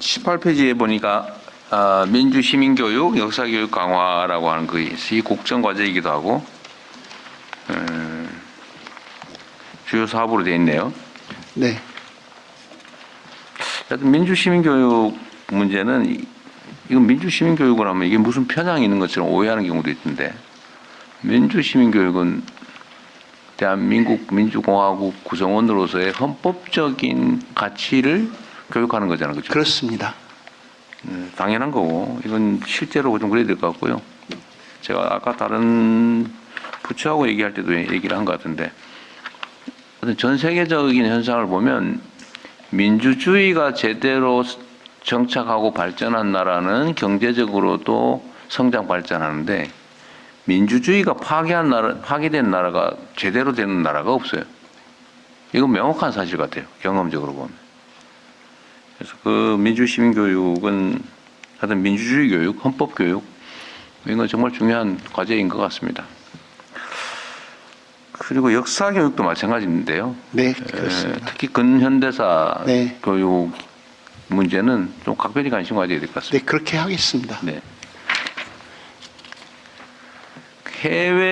18페이지에 보니까 아, 민주 시민교육, 역사교육 강화라고 하는 것이 국정 과제이기도 하고 음, 주요 사업으로 되어 있네요. 네. 하여튼 민주 시민교육 문제는 이- 이건 민주 시민교육을 하면 이게 무슨 편향이 있는 것처럼 오해하는 경우도 있던데 민주 시민교육은 대한민국 민주공화국 구성원으로서의 헌법적인 가치를 교육하는 거잖아요. 그렇죠? 그렇습니다. 음, 당연한 거고 이건 실제로 좀 그래야 될 것 같고요. 제가 아까 다른 부처하고 얘기할 때도 얘기를 한 것 같은데 전 세계적인 현상을 보면 민주주의가 제대로 정착하고 발전한 나라는 경제적으로도 성장 발전하는데 민주주의가 파괴한 나라, 파괴된 나라가 제대로 되는 나라가 없어요. 이건 명확한 사실 같아요. 경험적으로 보면. 그 민주시민 교육은 하여튼 민주주의 교육, 헌법 교육 이건 정말 중요한 과제인 것 같습니다. 그리고 역사 교육도 마찬가지인데요. 네, 에, 그렇습니다. 특히 근현대사 네. 교육 문제는 좀 각별히 관심 가져야 될 것 같습니다. 네, 그렇게 하겠습니다. 네. 해외